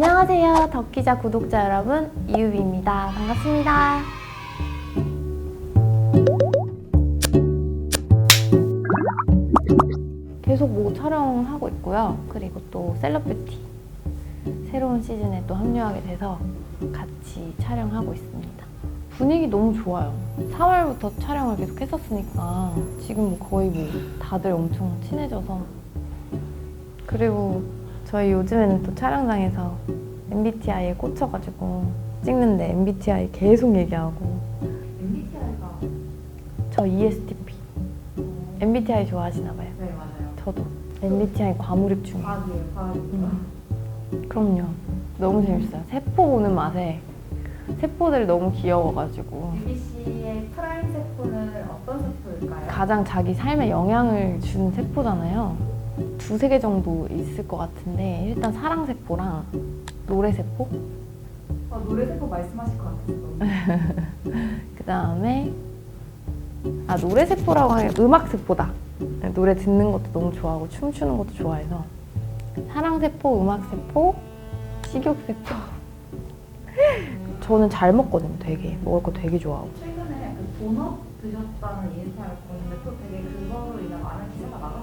안녕하세요. 덕기자 구독자 여러분, 이유비입니다. 반갑습니다. 계속 뭐 촬영하고 있고요. 그리고 또 셀럽뷰티 새로운 시즌에 또 합류하게 돼서 같이 촬영하고 있습니다. 분위기 너무 좋아요. 4월부터 촬영을 계속 했었으니까 지금 뭐 거의 뭐 다들 엄청 친해져서 그리고 저희 요즘에는 또 촬영장에서 MBTI에 꽂혀가지고 찍는데 MBTI 계속 얘기하고 MBTI가 저 ESTP MBTI 좋아하시나 봐요. 네 맞아요. 저도 MBTI 과몰입 중이에요. 과학이에요, 과학. 음. 그럼요. 너무 재밌어요. 세포 보는 맛에 세포들이 너무 귀여워가지고 MBC의 프라임 세포는 어떤 세포일까요? 가장 자기 삶에 영향을 주는 세포잖아요. 두세 개 정도 있을 것 같은데 일단 사랑 세포랑 노래 세포, 어, 노래 세포 말씀하실 것 같았어. 그 다음에 아 노래 세포라고 하면 음악 세포다. 네, 노래 듣는 것도 너무 좋아하고 춤추는 것도 좋아해서 사랑 세포, 음악 세포, 식욕 세포. 저는 잘 먹거든요. 되게 먹을 거 되게 좋아하고. 최근에 그 도넛 드셨다는 인스타를 보는데 또 되게 그거로 인해 많은 기사가 나갔어요.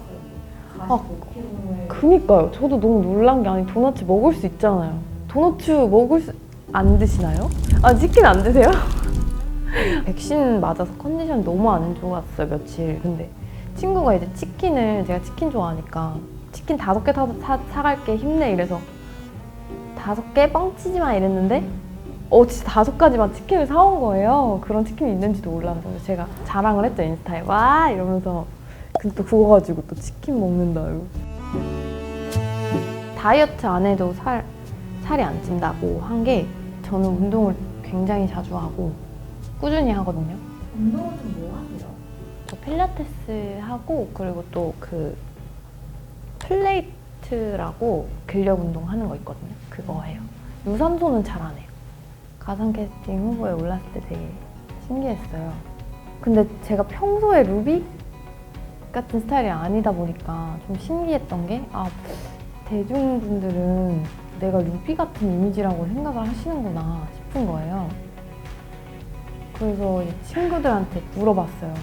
아, 45kg에 그니까요. 저도 너무 놀란 게 아니 도넛 먹을 수 있잖아요. 도넛 먹을 수 안 드시나요? 아 치킨 안 드세요? 백신 맞아서 컨디션 너무 안 좋았어요 며칠. 근데 친구가 이제 치킨을 제가 치킨 좋아하니까 치킨 다섯 개 사, 사, 사갈게 힘내 이래서 다섯 개 뻥치지 마 이랬는데 어 진짜 다섯 가지만 치킨을 사온 거예요. 그런 치킨이 있는지도 몰랐는데 제가 자랑을 했죠 인스타에 와 이러면서 근데 또 그거 가지고 또 치킨 먹는다 이러고 다이어트 안 해도 살, 살이 안 찐다고 한 게 저는 운동을 굉장히 자주 하고 꾸준히 하거든요. 운동은 좀 뭐 하세요? 저 필라테스 하고 그리고 또 그 플레이트라고 근력 운동 하는 거 있거든요. 그거 해요. 유산소는 잘 안 해요. 가상 캐스팅 후보에 올랐을 때 되게 신기했어요. 근데 제가 평소에 루비 같은 스타일이 아니다 보니까 좀 신기했던 게 아, 대중분들은 내가 루비 같은 이미지라고 생각을 하시는구나 싶은 거예요. 그래서 친구들한테 물어봤어요.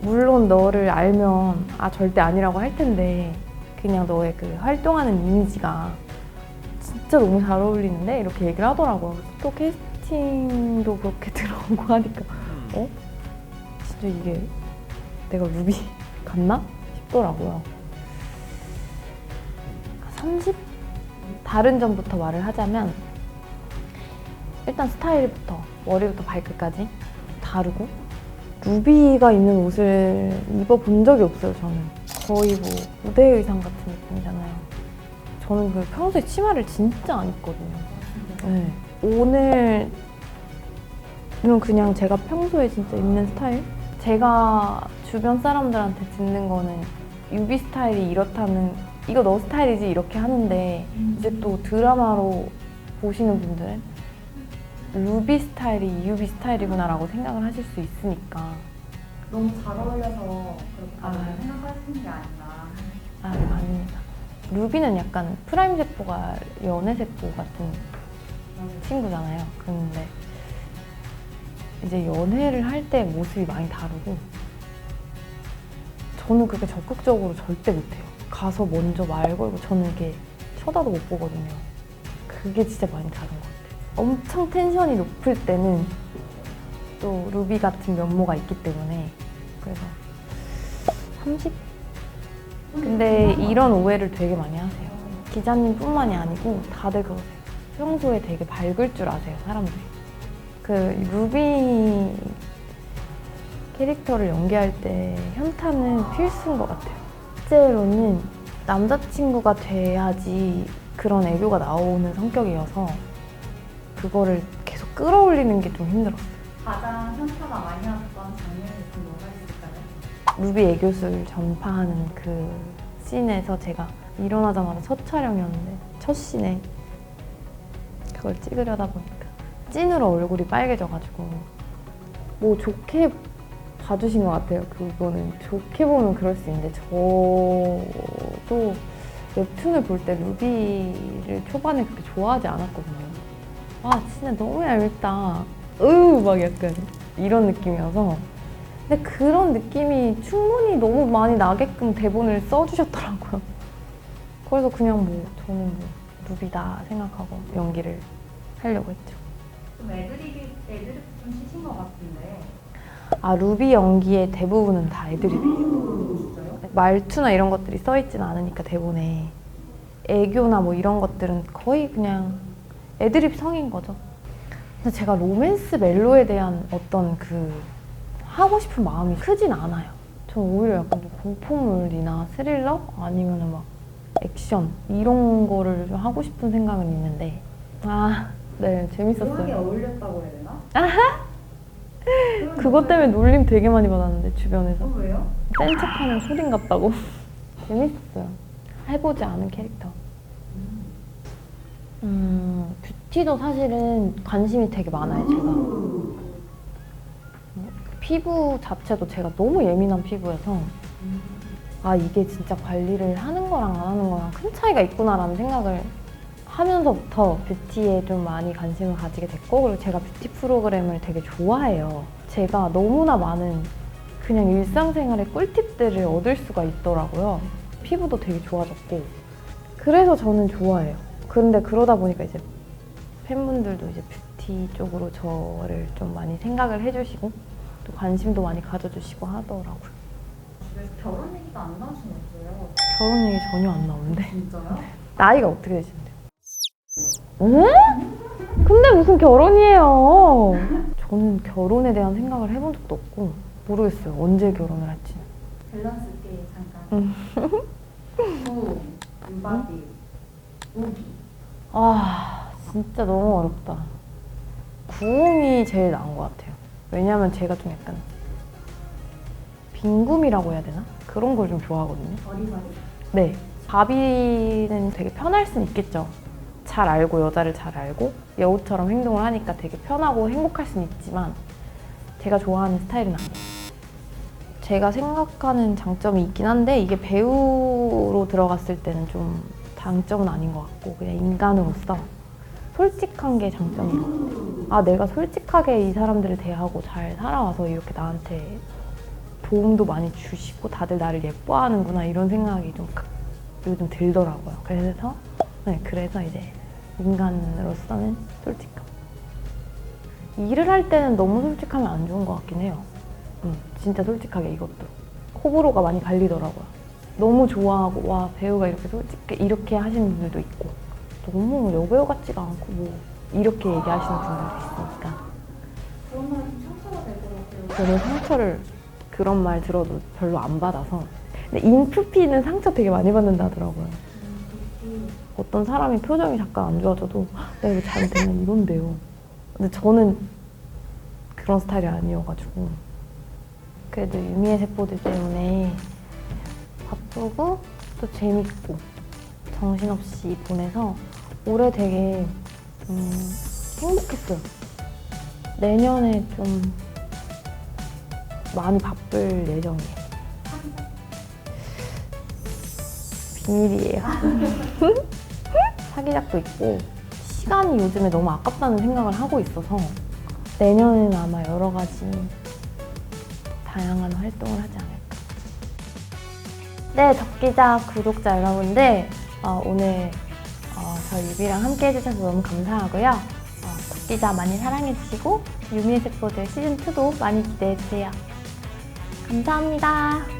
물론 너를 알면 아 절대 아니라고 할 텐데 그냥 너의 그 활동하는 이미지가 진짜 너무 잘 어울리는데 이렇게 얘기를 하더라고요. 또 캐스팅도 그렇게 들어오고 하니까 어? 진짜 이게 내가 루비 같나? 싶더라고요. 30? 다른 점부터 말을 하자면 일단 스타일부터 머리부터 발끝까지 다르고 루비가 있는 옷을 입어본 적이 없어요 저는 거의 뭐 무대 의상 같은 느낌이잖아요 저는 그 평소에 치마를 진짜 안 입거든요 네. 오늘은 그냥 제가 평소에 진짜 입는 스타일 제가 주변 사람들한테 듣는 거는 유비 스타일이 이렇다는 이거 너 스타일이지 이렇게 하는데 이제 또 드라마로 보시는 분들은 루비 스타일이 유비 스타일이구나라고 생각을 하실 수 있으니까 너무 잘 어울려서 그렇게 아. 생각하시는 게 아닌가. 아 아닙니다. 루비는 약간 프라임 세포가 연애 세포 같은 친구잖아요. 근데 이제 연애를 할 때 모습이 많이 다르고 저는 그게 적극적으로 절대 못해요. 가서 먼저 말 걸고 저는 이게 쳐다도 못 보거든요. 그게 진짜 많이 다른 것 같아요. 엄청 텐션이 높을 때는 또 루비 같은 면모가 있기 때문에 그래서 30? 근데 이런 오해를 되게 많이 하세요. 기자님뿐만이 아니고 다들 그러세요. 평소에 되게 밝을 줄 아세요, 사람들이. 그 루비 캐릭터를 연기할 때 현타는 필수인 것 같아요. 실제로는 남자친구가 돼야지 그런 애교가 나오는 성격이어서 그거를 계속 끌어올리는 게 좀 힘들었어요. 가장 현타가 많이 왔던 장면이 좀 뭐가 있을까요? 루비 애교술 전파하는 그 씬에서 제가 일어나자마자 첫 촬영이었는데 첫 씬에 그걸 찍으려다 보니까 찐으로 얼굴이 빨개져가지고 뭐 좋게 봐주신 것 같아요. 그거는 좋게 보면 그럴 수 있는데 저도 웹툰을 볼 때 루비를 초반에 그렇게 좋아하지 않았거든요. 아 진짜 너무 얄밉다. 으우 막 약간 이런 느낌이어서. 근데 그런 느낌이 충분히 너무 많이 나게끔 대본을 써주셨더라고요. 그래서 그냥 뭐 저는 뭐 루비다 생각하고 연기를 하려고 했죠. 좀 애드립이 애드립 좀 치신 것 같은데 아 루비 연기의 대부분은 다 애드립이에요. 말투나 이런 것들이 써있진 않으니까 대본에 애교나 뭐 이런 것들은 거의 그냥 애드립 성인 거죠. 근데 제가 로맨스 멜로에 대한 어떤 그 하고 싶은 마음이 크진 않아요. 저는 오히려 약간 좀 공포물이나 스릴러 아니면 막 액션 이런 거를 좀 하고 싶은 생각은 있는데 아, 네 재밌었어요. 어울렸다고 해야 되나? 그것 때문에 놀림 되게 많이 받았는데 주변에서. 어, 왜요? 센 척하는 소린 같다고. 재밌었어요. 해보지 않은 캐릭터. 음, 뷰티도 사실은 관심이 되게 많아요, 제가. 음, 피부 자체도 제가 너무 예민한 피부여서, 아, 이게 진짜 관리를 하는 거랑 안 하는 거랑 큰 차이가 있구나라는 생각을 하면서부터 뷰티에 좀 많이 관심을 가지게 됐고, 그리고 제가 뷰티 프로그램을 되게 좋아해요. 제가 너무나 많은 그냥 일상생활의 꿀팁들을 얻을 수가 있더라고요. 피부도 되게 좋아졌고. 그래서 저는 좋아해요. 그런데 그러다 보니까 이제 팬분들도 이제 뷰티 쪽으로 저를 좀 많이 생각을 해주시고 또 관심도 많이 가져주시고 하더라고요. 결혼 얘기가 안 나오시겠어요? 결혼 얘기 전혀 안 나오는데. 진짜요? 나이가 어떻게 되시는데요? 에? 근데 무슨 결혼이에요? 저는 결혼에 대한 생각을 해본 적도 없고 모르겠어요. 언제 결혼을 할지. 밸런스 게임 잠깐. 구, 인바디, 우기. 아 진짜 너무 어렵다. 구음이 제일 나은 것 같아요. 왜냐면 제가 좀 약간 빈굼이라고 해야 되나? 그런 걸 좀 좋아하거든요. 어리바리. 네. 바비는 되게 편할 순 있겠죠. 잘 알고 여자를 잘 알고 여우처럼 행동을 하니까 되게 편하고 행복할 순 있지만 제가 좋아하는 스타일은 아니에요. 제가 생각하는 장점이 있긴 한데 이게 배우로 들어갔을 때는 좀 장점은 아닌 것 같고 그냥 인간으로서 솔직한 게 장점인 것 같아요. 아 내가 솔직하게 이 사람들을 대하고 잘 살아와서 이렇게 나한테 도움도 많이 주시고 다들 나를 예뻐하는구나 이런 생각이 좀 크- 요즘 들더라고요. 그래서 네 그래서 이제 인간으로서는 솔직함. 일을 할 때는 너무 솔직하면 안 좋은 것 같긴 해요. 음, 진짜 솔직하게 이것도 호불호가 많이 갈리더라고요. 너무 좋아하고 와 배우가 이렇게 솔직해 이렇게 하시는 분들도 있고 너무 여배우 같지가 않고 뭐 이렇게 얘기하시는 분들도 있으니까 그런 말이 좀 상처가 될 것 같아요. 저는 상처를 그런 말 들어도 별로 안 받아서 근데 인프피는 상처 되게 많이 받는다 하더라고요. 음, 어떤 사람이 표정이 잠깐 안 좋아져도 "헉, 내가 이거 잘못했나 이런데요. 근데 저는 그런 스타일이 아니어가지고 그래도 유미의 세포들 때문에 바쁘고 또 재밌고 정신없이 보내서 올해 되게 음, 행복했어요. 내년에 좀 많이 바쁠 예정이에요. 비밀이에요. 사기작도 있고 시간이 요즘에 너무 아깝다는 생각을 하고 있어서 내년에는 아마 여러 가지 다양한 활동을 하지 않을까. 네, 덕기자 구독자 여러분들 어, 오늘 어, 저희 유비랑 함께 해주셔서 너무 감사하고요. 어, 덕기자 많이 사랑해주시고 유미의 세포들 시즌2도 많이 기대해주세요. 감사합니다.